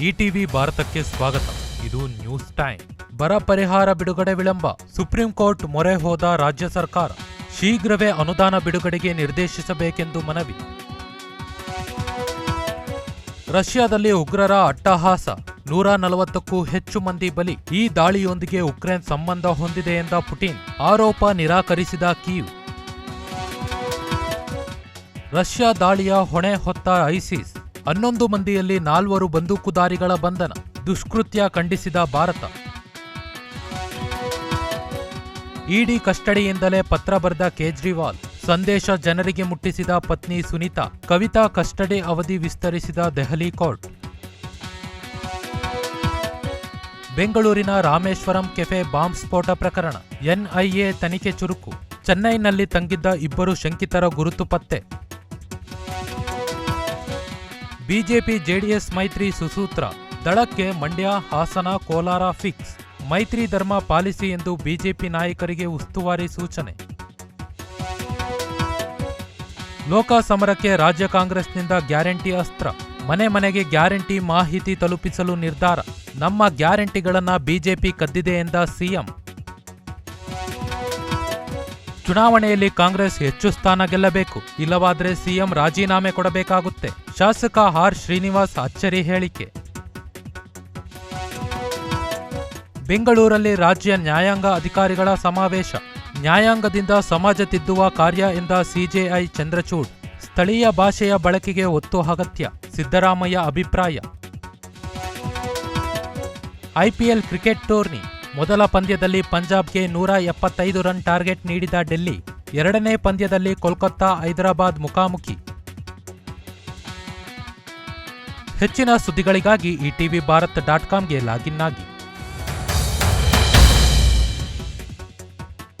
ETV ಭಾರತಕ್ಕೆ ಸ್ವಾಗತ. ಇದು ನ್ಯೂಸ್ ಟೈಮ್. ಬರ ಪರಿಹಾರ ಬಿಡುಗಡೆ ವಿಳಂಬ. ಸುಪ್ರೀಂ ಕೋರ್ಟ್ ಮೊರೆ ಹೋದ ರಾಜ್ಯ ಸರ್ಕಾರ. ಶೀಘ್ರವೇ ಅನುದಾನ ಬಿಡುಗಡೆಗೆ ನಿರ್ದೇಶಿಸಬೇಕೆಂದು ಮನವಿ. ರಷ್ಯಾದಲ್ಲಿ ಉಗ್ರರ ಅಟ್ಟಹಾಸ. ನೂರ ನಲವತ್ತಕ್ಕೂ ಹೆಚ್ಚು ಮಂದಿ ಬಲಿ. ಈ ದಾಳಿಯೊಂದಿಗೆ ಉಕ್ರೇನ್ ಸಂಬಂಧ ಹೊಂದಿದೆ ಎಂದ ಪುಟಿನ್. ಆರೋಪ ನಿರಾಕರಿಸಿದ ಕೀವ್. ರಷ್ಯಾ ದಾಳಿಯ ಹೊಣೆ ಹೊತ್ತ ಐಸಿಸ್. ಹನ್ನೊಂದು ಮಂದಿಯಲ್ಲಿ ನಾಲ್ವರು ಬಂದೂಕುದಾರಿಗಳ ಬಂಧನ ದುಷ್ಕೃತ್ಯ ಖಂಡಿಸಿದ ಭಾರತ. ಇಡಿ ಕಸ್ಟಡಿಯಿಂದಲೇ ಪತ್ರ ಬರೆದ ಕೇಜ್ರಿವಾಲ್, ಸಂದೇಶ ಜನರಿಗೆ ಮುಟ್ಟಿಸಿದ ಪತ್ನಿ ಸುನೀತಾ, ಕವಿತಾ ಕಸ್ಟಡಿ ಅವಧಿ ವಿಸ್ತರಿಸಿದ ದೆಹಲಿ ಕೋರ್ಟ್. ಬೆಂಗಳೂರಿನ ರಾಮೇಶ್ವರಂ ಕೆಫೆ ಬಾಂಬ್ ಸ್ಫೋಟ ಪ್ರಕರಣ, ಎನ್ಐಎ ತನಿಖೆ ಚುರುಕು, ಚೆನ್ನೈನಲ್ಲಿ ತಂಗಿದ್ದ ಇಬ್ಬರು ಶಂಕಿತರ ಗುರುತು ಪತ್ತೆ. ಬಿಜೆಪಿ ಜೆಡಿಎಸ್ ಮೈತ್ರಿ ಸುಸೂತ್ರ, ದಳಕ್ಕೆ ಮಂಡ್ಯ, ಹಾಸನ, ಕೋಲಾರ ಫಿಕ್ಸ್, ಮೈತ್ರಿ ಧರ್ಮ ಪಾಲಿಸಿ ಎಂದು ಬಿಜೆಪಿ ನಾಯಕರಿಗೆ ಉಸ್ತುವಾರಿ ಸೂಚನೆ. ಲೋಕ ಸಮರಕ್ಕೆ ರಾಜ್ಯ ಕಾಂಗ್ರೆಸ್ನಿಂದ ಗ್ಯಾರಂಟಿ ಅಸ್ತ್ರ, ಮನೆ ಮನೆಗೆ ಗ್ಯಾರಂಟಿ ಮಾಹಿತಿ ತಲುಪಿಸಲು ನಿರ್ಧಾರ, ನಮ್ಮ ಗ್ಯಾರಂಟಿಗಳನ್ನ ಬಿಜೆಪಿ ಕದ್ದಿದೆ ಎಂದ ಸಿಎಂ. ಚುನಾವಣೆಯಲ್ಲಿ ಕಾಂಗ್ರೆಸ್ ಹೆಚ್ಚು ಸ್ಥಾನ ಗೆಲ್ಲಬೇಕು, ಇಲ್ಲವಾದರೆ ಸಿಎಂ ರಾಜೀನಾಮೆ ಕೊಡಬೇಕಾಗುತ್ತೆ. ಶಾಸಕ ಆರ್ ಶ್ರೀನಿವಾಸ್ ಅಚ್ಚರಿ ಹೇಳಿಕೆ. ಬೆಂಗಳೂರಲ್ಲಿ ರಾಜ್ಯ ನ್ಯಾಯಾಂಗ ಅಧಿಕಾರಿಗಳ ಸಮಾವೇಶ. ನ್ಯಾಯಾಂಗದಿಂದ ಸಮಾಜ ತಿದ್ದುವ ಕಾರ್ಯ ಎಂದ ಸಿಜೆಐ ಚಂದ್ರಚೂಡ್. ಸ್ಥಳೀಯ ಭಾಷೆಯ ಬಳಕೆಗೆ ಒತ್ತು ಅಗತ್ಯ. ಸಿದ್ದರಾಮಯ್ಯ ಅಭಿಪ್ರಾಯ. IPL cricket tourney. ಮೊದಲ ಪಂದ್ಯದಲ್ಲಿ ಪಂಜಾಬ್ಗೆ ನೂರ ಎಪ್ಪತ್ತೈದು ರನ್ ಟಾರ್ಗೆಟ್ ನೀಡಿದ ಡೆಲ್ಲಿ. ಎರಡನೇ ಪಂದ್ಯದಲ್ಲಿ ಕೋಲ್ಕತ್ತಾ ಹೈದರಾಬಾದ್ ಮುಖಾಮುಖಿ. ಹೆಚ್ಚಿನ ಸುದ್ದಿಗಳಿಗಾಗಿ ಈ ಟಿವಿ ಭಾರತ್ ಡಾಟ್ ಕಾಮ್ಗೆ ಲಾಗಿನ್ ಆಗಿ.